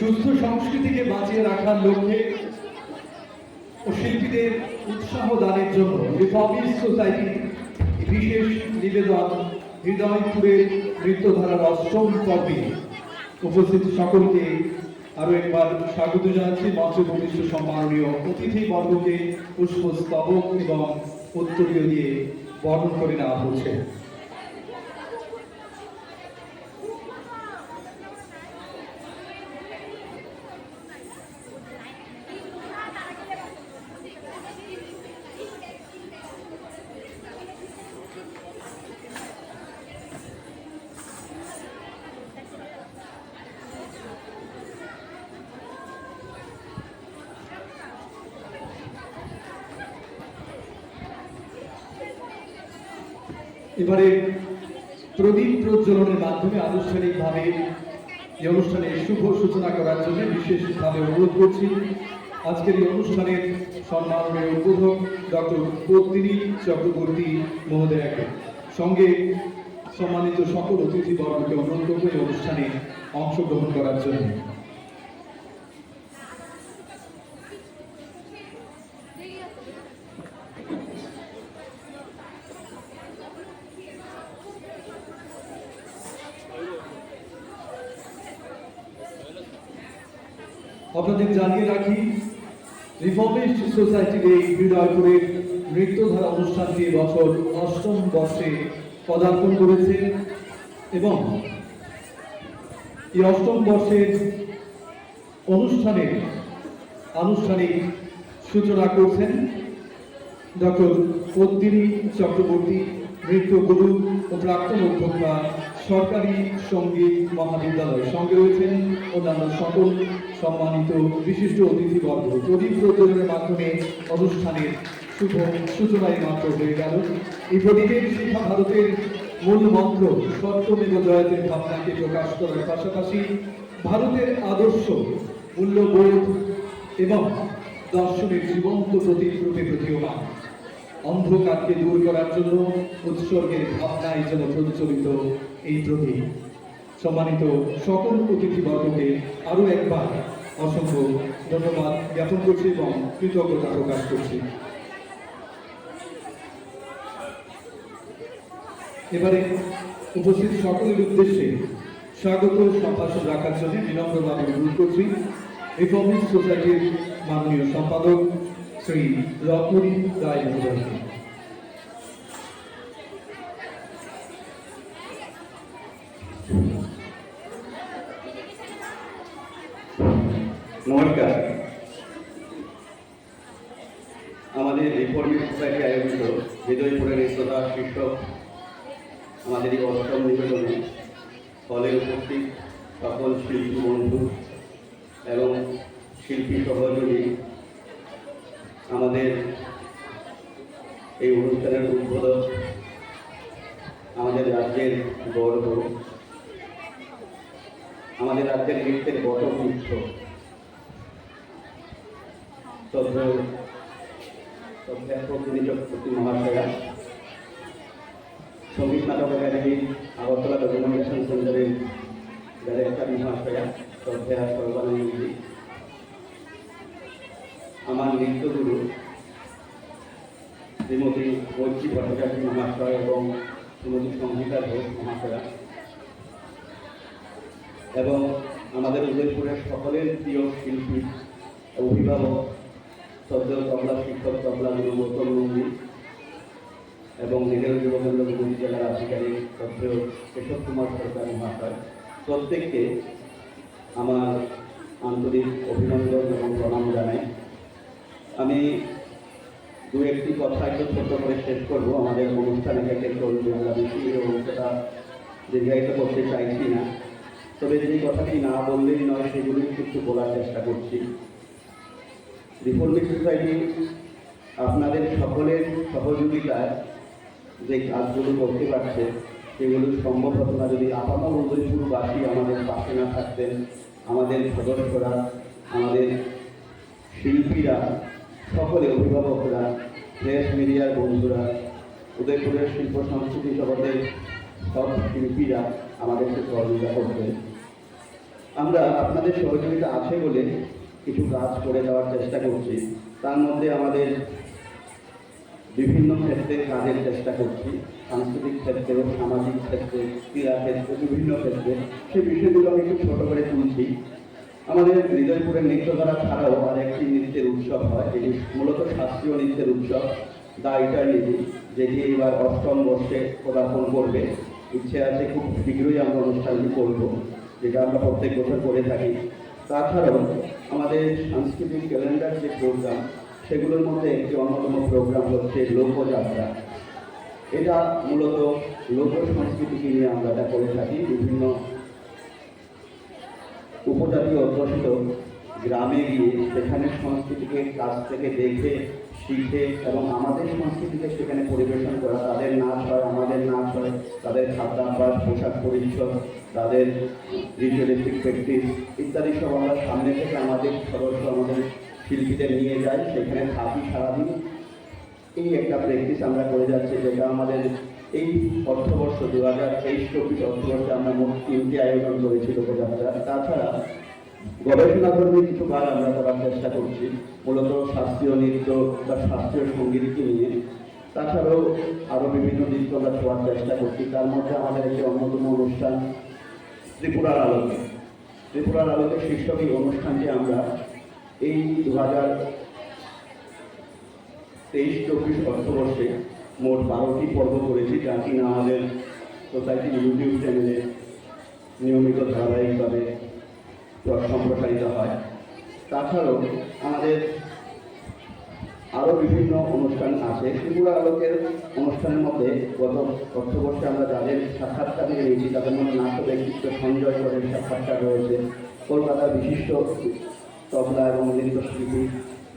সুস্থ সংস্কৃতিকে বাঁচিয়ে রাখার লক্ষ্যে ও শিল্পীদের উৎসাহ দানের জন্য রিফর্মিস্ট সোসাইটি বিশেষ নিবেদন হৃদয়পুরের নৃত্যধারার অষ্টম পর্বে উপস্থিত সকলকে আরও একবার স্বাগত জানাচ্ছি মঞ্চ ভূমিষ্ঠ সম্মাননীয় অতিথি বর্গকে পুষ্পস্তবক এবং উত্তরীয় দিয়ে বর্ণন করে নেওয়া হচ্ছে। এবারে প্রদীপ প্রজ্বলনের মাধ্যমে আনুষ্ঠানিকভাবে এই অনুষ্ঠানের শুভ সূচনা করার জন্য বিশেষভাবে অনুরোধ করছি। আজকের এই অনুষ্ঠানের সম্মাননীয় উদ্বোধক ডক্টর পদ্মিনী চক্রবর্তী মহোদয়াকে। সঙ্গে সম্মানিত সকল অতিথিবর্গকে অনুরোধ করব এই অনুষ্ঠানে অংশগ্রহণ করার জন্য। আপনাদের জানিয়ে রাখি রিফর্মিস্ট সোসাইটির এই হৃদয়পুরের নৃত্যধারা অনুষ্ঠানটি বছর অষ্টম বর্ষে পদার্পণ করেছে এবং এই অষ্টম বর্ষের অনুষ্ঠানের আনুষ্ঠানিক সূচনা করছেন ডক্টর পদ্মিনী চক্রবর্তী নৃত্যগুরু ও প্রাক্তন অধ্যক্ষা সরকারি সংগীত মহাবিদ্যালয় সঙ্গে রয়েছেন অন্যান্য সকল সম্মানিত বিশিষ্ট অতিথিবর্গ। প্রদীপ প্রজ্বলনের মাধ্যমে অনুষ্ঠানের শুভ সূচনায় মাত্র হয়ে গেল। এই প্রদীপের শিক্ষা ভারতের মূল মন্ত্র সত্যমেব জয়তের ভাবনাকে প্রকাশ করার পাশাপাশি ভারতের আদর্শ, মূল্যবোধ এবং দর্শনের জীবন্ত প্রতীক রূপে প্রতীয়মান অন্ধকারকে দূর করার জন্য উৎসর্গের ভাবনায় যেন প্রচলিত এই প্রতীক সম্মানিত সকল অতিথিবর্গকে আরও একবার অসংখ্য ধন্যবাদ জ্ঞাপন করছি এবং কৃতজ্ঞতা প্রকাশ করছি। এবারে উপস্থিত সকলের উদ্দেশ্যে স্বাগত সম্ভাষণ রাখার জন্য বিনম্রভাবে অনুরোধ করছি। রিফর্মিস্ট সোসাইটির মাননীয় সম্পাদক শ্রী রত্নদী রায় মহোদয়কে নমস্কার আমাদের রিফর্মিং সোসাইটি আয়োজিত হৃদয়পুরের একতা শীর্ষক আমাদের এই অষ্টম নিবেদনে হলে উপস্থিত সকল শিল্পী বন্ধু এবং শিল্পী সহযোগী আমাদের এই অনুষ্ঠানের উদ্বোধক আমাদের রাজ্যের গর্ব আমাদের রাজ্যের নৃত্যের বটবৃক্ষ প্রতিনিধি চক্রবর্তী মহাশয়া সংগীত নাটক একাডেমি, আগরতলা ডকুমেন্টেশন সেন্টারের ডাইরেক্টর মহাশয়া শ্রদ্ধেয় সর্বানন্দী আমার নৃত্যগুরু শ্রীমতী ঐক্যী ভট্টাচার্য মহাশয় এবং শ্রীমতী সঙ্গীতা ঘোষ মহাশয়া এবং আমাদের উদয়পুরের সকলের প্রিয় শিল্পী অভিভাবক সদ্য তবলা, শিক্ষক তবলা গুরু গৌতম এবং নিজের যুবকেন্দ্র গুরু জেলার আধিকারিক সদ্য কেশব কুমার সরকার মহাশয়। প্রত্যেককে আমার আন্তরিক অভিনন্দন এবং প্রণাম জানাই। আমি দু একটি কথা একটু ছোট করে শেষ করব। আমাদের অনুষ্ঠানে যাতে চলবে আমরা বেশি সেটা দীর্ঘায়িত করতে চাইছি না। তবে যে কথাটি না বললেই নয়, সেগুলি একটু বলার চেষ্টা করছি। রিফর্মিং সোসাইটি আপনাদের সকলের সহযোগিতায় যে কাজগুলো করতে পারছে, সেগুলো সম্ভব হতো না। যদি আপামর উদয়পুরবাসী আমাদের পাশে না থাকতেন, আমাদের সদস্যরা, আমাদের শিল্পীরা সকলে অভিভাবকরা প্রেস মিডিয়ার বন্ধুরা, উদয়পুরের শিল্প সংস্কৃতি জগতের সব শিল্পীরা আমাদেরকে সহযোগিতা করতেন আমরা আপনাদের সহযোগিতা আছে বলে কিছু কাজ করে যাওয়ার চেষ্টা করছি। তার মধ্যে আমাদের বিভিন্ন ক্ষেত্রে কাজের চেষ্টা করছি। সাংস্কৃতিক ক্ষেত্রে, সামাজিক ক্ষেত্রে, ক্রীড়া ক্ষেত্রে, বিভিন্ন ক্ষেত্রে। সেই বিষয়গুলো আমি একটু ছোট করে তুলছি। আমাদের হৃদয়পুরের নৃত্যধারা ছাড়াও আরেকটি নৃত্যের উৎসব হয়, এটি মূলত শাস্ত্রীয় নৃত্যের উৎসব দা ইটার্নিটি, যেটি এবার অষ্টম বর্ষে পদার্পণ করবে। ইচ্ছে আছে খুব শীঘ্রই আমরা অনুষ্ঠানটি করব, যেটা আমরা প্রত্যেক বছর করে থাকি। তাছাড়াও আমাদের সাংস্কৃতিক ক্যালেন্ডার যে প্রোগ্রাম সেগুলোর মধ্যে একটি অন্যতম প্রোগ্রাম হচ্ছে লোকযাত্রা। এটা মূলত লোক সংস্কৃতিকে নিয়ে আমরা এটা করে থাকি, বিভিন্ন উপজাতি অধ্যুষিত গ্রামে গিয়ে সেখানে সংস্কৃতিকে কাছ থেকে দেখে, শিখে এবং আমাদের সংস্কৃতিকে সেখানে পরিবেশন করা। তাদের নাচ হয়, আমাদের নাচ হয়, তাদের খাদ্যাভ্যাস, পোশাক পরিচ্ছদ, তাদের রিচুয়ালিস্টিক প্র্যাকটিস ইত্যাদি সব আমরা সামনে থেকে আমাদের সদস্য, আমাদের শিল্পীদের নিয়ে যাই। সেখানে থাকি সারাদিন। এই একটা প্র্যাকটিস আমরা করে যাচ্ছি, যেটা আমাদের এই অর্থবর্ষ দু হাজার তেইশ চব্বিশ অর্থবর্ষে আমরা মোট তিনটি আয়োজন করেছি লোকযাত্রা তাছাড়া গবেষণাধর্মী কিছু কাজ আমরা করার চেষ্টা করছি। মূলত শাস্ত্রীয় নৃত্য বা শাস্ত্রীয় সঙ্গীতকে নিয়ে। তাছাড়াও আরও বিভিন্ন দিক আমরা ছোঁয়ার চেষ্টা করছি। তার মধ্যে আমাদের একটি অন্যতম অনুষ্ঠান ত্রিপুরার আলোকে। ত্রিপুরার আলোকে শীর্ষক এই অনুষ্ঠানটি আমরা এই দু হাজার তেইশ চব্বিশ অর্থবর্ষে মোট বারোটি পর্ব করেছি, যা কিনা আমাদের সোসাইটির ইউটিউব চ্যানেলে নিয়মিত ধারাবাহিকভাবে সম্প্রসারিত হয়। তাছাড়াও আমাদের আরও বিভিন্ন অনুষ্ঠান আছে। ত্রিপুরা আলোকের অনুষ্ঠানের মধ্যে গত অর্থবর্ষে আমরা যাদের সাক্ষাৎকার নিয়ে নিয়েছি, তাদের মধ্যে নাট্য ব্যক্তিত্ব সঞ্জয় করের সাক্ষাৎকার রয়েছে। কলকাতার বিশিষ্ট তবলা এবং নৃত্যশিল্পী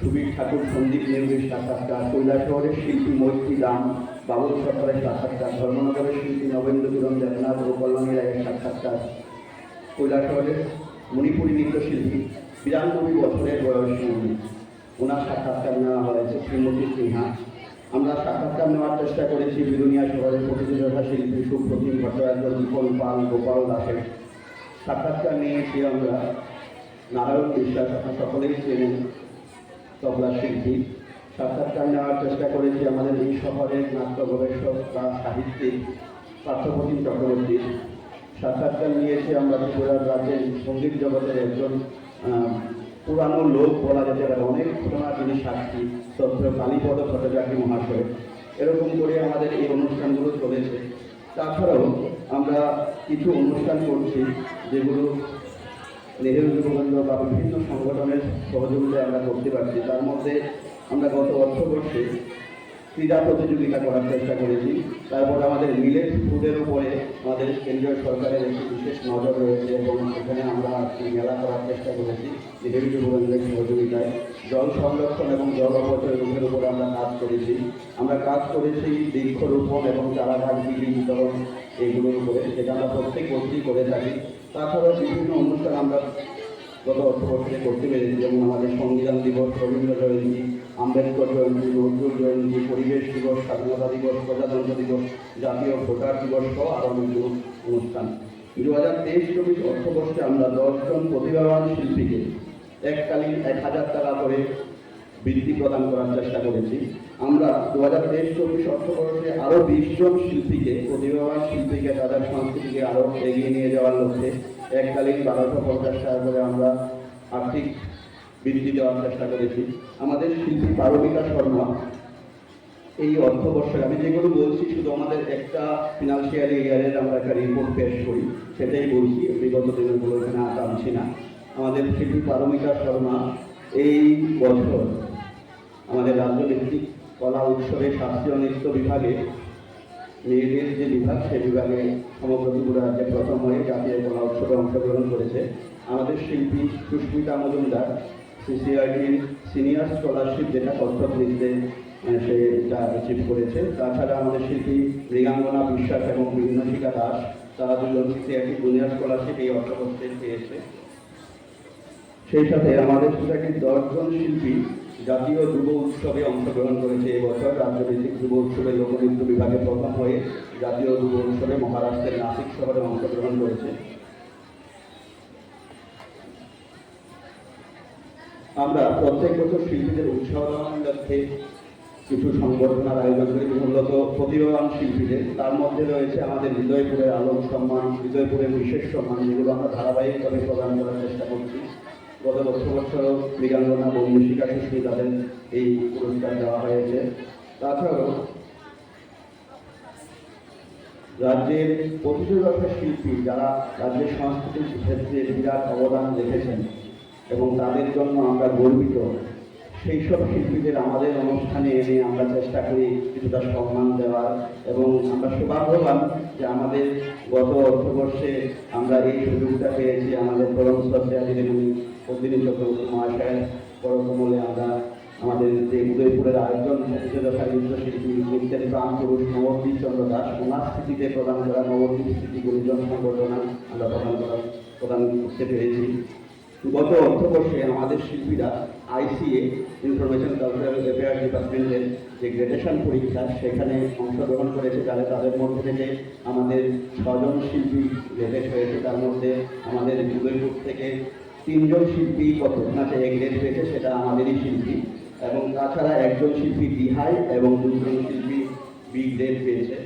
সুবীর ঠাকুর সন্দীপ নেহরুর সাক্ষাৎকার কৈলাসহরের শিল্পী মৈত্রী রাম বাবুল সরকারের সাক্ষাৎকার, ধর্মনগরের শিল্পী নবেন্দ্র কিরণ দেবনাথ ও কল্যাণী রায়ের সাক্ষাৎকার। কৈলাসহরের মণিপুরী নৃত্যশিল্পী বিরানব্বই বছরের বয়সী উনি ওনার সাক্ষাৎকার নেওয়া হয়েছে শ্রীমতী সিনহা। আমরা সাক্ষাৎকার নেওয়ার চেষ্টা করেছি বিরুনিয়া শহরের প্রতিযোগিতা শিল্পী সুপ্রতিম ভট্টাচার্য, দীপন পাল, গোপাল দাসের। সাক্ষাৎকার নিয়েছি আমরা নারায়ণ বিশ্বাস, আপনার সকলেই চেনেন। তবলা শিল্পী। সাক্ষাৎকার নেওয়ার চেষ্টা করেছি আমাদের এই শহরের নাট্য গবেষক বা সাহিত্যিক পার্থপ্রতিম চক্রবর্তী। সাক্ষাৎকার নিয়েছি আমরা ত্রিপুরার রাজ্যের সংগীত জগতের একজন পুরানো লোক বলা যেতে পারে। অনেক ঘটনা তিনি সাক্ষী তথ্য কালীপদ ভট্টাচার্য মহাশয়। এরকম করে আমাদের এই অনুষ্ঠানগুলো চলেছে। তাছাড়াও আমরা কিছু অনুষ্ঠান করছি, যেগুলো নেহেরু বা বিভিন্ন সংগঠনের সহযোগিতায় আমরা করতে পারছি। তার মধ্যে আমরা গত অর্থবর্ষে ক্রীড়া প্রতিযোগিতা করার চেষ্টা করেছি। তারপর আমাদের মিলেট ফুডের উপরে আমাদের কেন্দ্রীয় সরকারের একটি বিশেষ নজর রয়েছে এবং সেখানে আমরা মেলা করার চেষ্টা করেছি নেহেরু সহযোগিতায়। জল সংরক্ষণ এবং জল অপচয় রোধের উপরে আমরা কাজ করেছি। আমরা কাজ করেছি বৃক্ষরোপণ এবং চারাঘাট বিক্রি বিতরণ এইগুলোর উপরে। সেটা আমরা প্রত্যেক বছরই করে থাকি। তাছাড়াও বিভিন্ন অনুষ্ঠান আমরা গত অর্থবর্ষে করতে পেরেছি, যেমন আমাদের সংবিধান দিবস, রবীন্দ্র জয়ন্তী, আম্বেদকর জয়ন্তী, নজরুল জয়ন্তী, পরিবেশ দিবস, স্বাধীনতা দিবস, প্রজাতন্ত্র দিবস, জাতীয় ভোটার দিবস সহ আরও অনেকগুলো অনুষ্ঠান। দু হাজার তেইশ চব্বিশ অর্থবর্ষে আমরা দশজন প্রতিভাবান শিল্পীকে এককালীন এক হাজার টাকা করে বৃত্তি প্রদান করার চেষ্টা করেছি। আমরা দু হাজার তেইশ চব্বিশ অর্থবর্ষে আরও বিশ জন শিল্পীকে, প্রতিভাবান শিল্পীকে, তাদের সংস্কৃতিকে আরও এগিয়ে নিয়ে যাওয়ার লক্ষ্যে এককালীন বারোশো পঞ্চাশ টাকা করে আমরা আর্থিক বৃদ্ধি দেওয়ার চেষ্টা করেছি। আমাদের শিল্পী পারমিকা শর্মা, এই অর্থবর্ষে আমি যেগুলো বলছি শুধু আমাদের একটা ফিনান্সিয়াল ইয়ারের আমরা একটা রিপোর্ট পেশ করি, সেটাই বলছি। বিগত দিনগুলো এখানে আর টানছি না। আমাদের শিল্পী পারমিকা শর্মা এই বছর আমাদের রাজ্য রাজ্যভিত্তিক কলা উৎসবে শাস্ত্রীয় নৃত্য বিভাগে, মেয়েদের যে বিভাগ সেই বিভাগে সমগ্র ত্রিপুরা রাজ্যে প্রথম হয়ে জাতীয় কলা উৎসবে অংশগ্রহণ করেছে। আমাদের শিল্পী সুস্মিতা মজুমদার সিসিআইটির সিনিয়র স্কলারশিপ যেটা কত্থক নৃত্যে সে এটা অ্যাচিভ করেছে। তাছাড়া আমাদের শিল্পী মৃগাঙ্গনা বিশ্বাস এবং বিঘ্নশিকা দাস, তারা দুজন সিসিআইটি জুনিয়র স্কলারশিপ এই অর্থবর্ষে পেয়েছে। সেই সাথে আমাদের সোসাইটির দশজন শিল্পী জাতীয় যুব উৎসবে অংশগ্রহণ করেছে এবছর রাজ্যভিত্তিক যুব উৎসবে লোকনৃত্য বিভাগে প্রথম হয়ে জাতীয় যুব উৎসবে মহারাষ্ট্রের নাসিক শহরে অংশগ্রহণ করেছে। আমরা প্রত্যেক বছর শিল্পীদের উৎসাহ লক্ষ্যে কিছু সংগঠনার আয়োজন করি, মূলত প্রতিভাবান শিল্পীদের। তার মধ্যে রয়েছে আমাদের হৃদয়পুরের আলোক সম্মান, হৃদয়পুরের বিশেষ সম্মান, যেগুলো আমরা ধারাবাহিকভাবে প্রদান করার চেষ্টা করছি। গত বছর বছর মৃগাঙ্গনা বন্ধুশিকা শিল্পী তাদের এই পুরস্কার দেওয়া হয়েছে। তাছাড়াও রাজ্যের প্রতিযোগিতা শিল্পী যারা রাজ্যের সংস্কৃতির ক্ষেত্রে বিরাট অবদান রেখেছেন এবং তাদের জন্য আমরা গর্বিত সেই সব শিল্পীদের আমাদের অনুষ্ঠানে এনে আমরা চেষ্টা করি কিছুটা সম্মান দেওয়ার এবং আমরা সৌভাগ্যবান যে আমাদের গত অর্থবর্ষে আমরা এই সুযোগটা পেয়েছি আমাদের পরম শ্রদ্ধা প্রতিদিন চক্রবর্তী মহাশয়ের পরকমলে আমরা আমাদের যে উদয়পুরের আয়োজন যথা নৃত্যশিল্পী নৃত্যের প্রাণ নবদ্বীপ চন্দ্র দাস স্মৃতিতে প্রদান করা নবদ্বীপ স্মৃতি গুরুজন সংগঠনা আমরা প্রদান করা, প্রদান করতে পেরেছি। গত অর্থবর্ষে আমাদের শিল্পীরা আইসিএ ইনফরমেশন কালচারাল অ্যাফেয়ার ডিপার্টমেন্টের যে গ্রেডেশন পরীক্ষা, সেখানে অংশগ্রহণ করেছে যারা তাদের মধ্যে থেকে আমাদের ছজন শিল্পী গ্রেডেড হয়েছে। তার মধ্যে আমাদের উদয়পুর থেকে তিনজন শিল্পী কত? নাচে এ গ্রেড হয়েছে সেটা আমাদেরই শিল্পী। এবং তাছাড়া একজন শিল্পী বিহাই এবং দুজন শিল্পী বি গ্রেড পেয়েছে।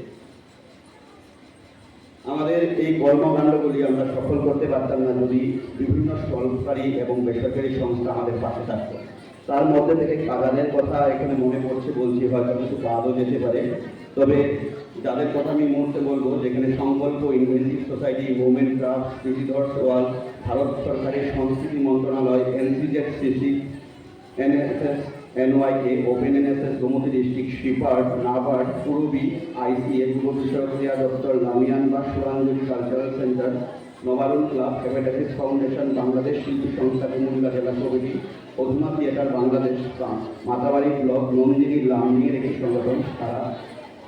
আমাদের এই কর্মকাণ্ডগুলি আমরা সফল করতে পারতাম না যদি বিভিন্ন সরকারি এবং বেসরকারি সংস্থা আমাদের পাশে থাকতো। তার মধ্যে থেকে কাগানের কথা এখানে মনে পড়ছে, বলছি হয়তো কিছু বাদও যেতে পারে। তবে যাদের কথা আমি মুহূর্তে বলব, যেখানে Sankalp, inventive society movement craft Sridhar সোয়াল ভারত সরকারের সংস্কৃতি মন্ত্রণালয় NCZ CC NSS NYK open NSS Gomati district shepherd NABARD, Purbi ICA যুব বিষয়ক ক্রিয়া দপ্তর, লামিয়ান বা Suranjali cultural centre, Nabarun club, hepatitis foundation, Bangladesh শিল্পী সংস্থা, কুমিল্লা জেলা committee, Adhuna theatre, Bangladesh Matabari block, Nandini লামিয়ের একটি সংগঠন তারা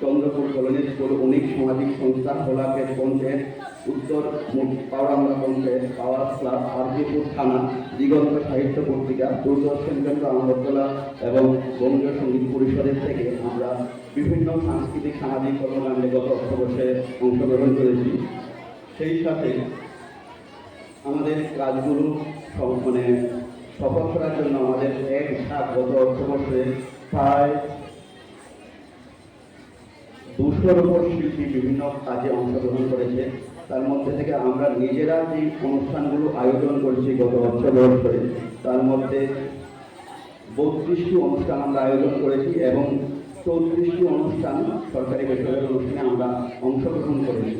চন্দ্রপুর কলোনির স্কুল, অনেক সামাজিক সংস্থা হোলাপেট পঞ্চায়েত উত্তর পাওড়ামলা পঞ্চায়েত পাওয়ার ক্লাব আরজিপুর থানা দিগন্ত সাহিত্য পত্রিকা দূরদর্শন কেন্দ্র আমরতলা এবং বঙ্গীয় সংগীত পরিষদের থেকে আমরা বিভিন্ন সাংস্কৃতিক, সামাজিক কর্মকাণ্ডে গত অর্থবর্ষে অংশগ্রহণ করেছি। সেই সাথে আমাদের কাজগুলো মানে সফল করার জন্য আমাদের এক ধাপ গত অর্থবর্ষে প্রায় দুশোর উপর শিল্পী বিভিন্ন কাজে অংশগ্রহণ করেছে। তার মধ্যে থেকে আমরা নিজেরা যে অনুষ্ঠানগুলো আয়োজন করছি গত অর্থবর্ষে তার মধ্যে বত্রিশটি অনুষ্ঠান আমরা আয়োজন করেছি এবং চৌত্রিশটি অনুষ্ঠান সরকারি বেসরকারি অনুষ্ঠানে আমরা অংশগ্রহণ করেছি।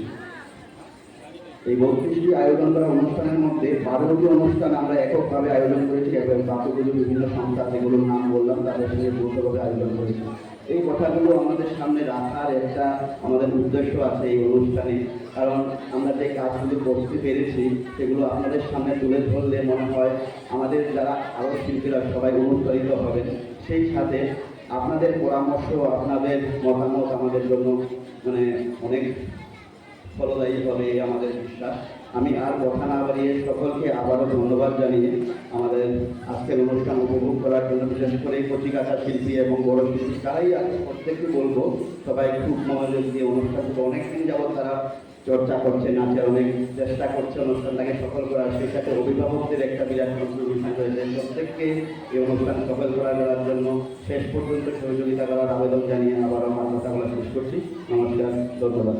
এই বত্রিশটি আয়োজন করা অনুষ্ঠানের মধ্যে বারোটি অনুষ্ঠান আমরা এককভাবে আয়োজন করেছি এবং বাকিগুলো বিভিন্ন সংস্থা যেগুলোর নাম বললাম, তাদের সঙ্গে যৌথভাবে আয়োজন করেছি। এই কথাগুলো আমাদের সামনে রাখার একটা আমাদের উদ্দেশ্য আছে এই অনুষ্ঠানে। কারণ আমরা যে কাজগুলো করতে পেরেছি, সেগুলো আপনাদের সামনে তুলে ধরলে মনে হয় আমাদের যারা আরও শিল্পীরা সবাই অনুপ্রাণিত হবেন। সেই সাথে আপনাদের পরামর্শ, আপনাদের মতামত আমাদের জন্য মানে অনেক ফলদায়ী হবে আমাদের বিশ্বাস। আমি আর কথা না বাড়িয়ে সকলকে আবারও ধন্যবাদ জানিয়ে আমাদের আজকের অনুষ্ঠান উপভোগ করার বিশেষ করে কচিকাটা শিল্পী এবং বড় শিল্পী তারাই আছে, প্রত্যেককে বলব, সবাই খুব মনোযোগ দিয়ে অনুষ্ঠানকে অনেকদিন যাবৎ তারা চর্চা করছে, নাচের অনেক চেষ্টা করছে অনুষ্ঠানটাকে সফল করার। সেই সাথে অভিভাবকদের একটা বিরাট কন্ট্রিবিউশন রয়েছে। প্রত্যেককে এই অনুষ্ঠান সফল করার জন্য শেষ পর্যন্ত সহযোগিতা করার আবেদন জানিয়ে আবারও আমার কথা বলা শেষ করছি। নমস্কার, ধন্যবাদ।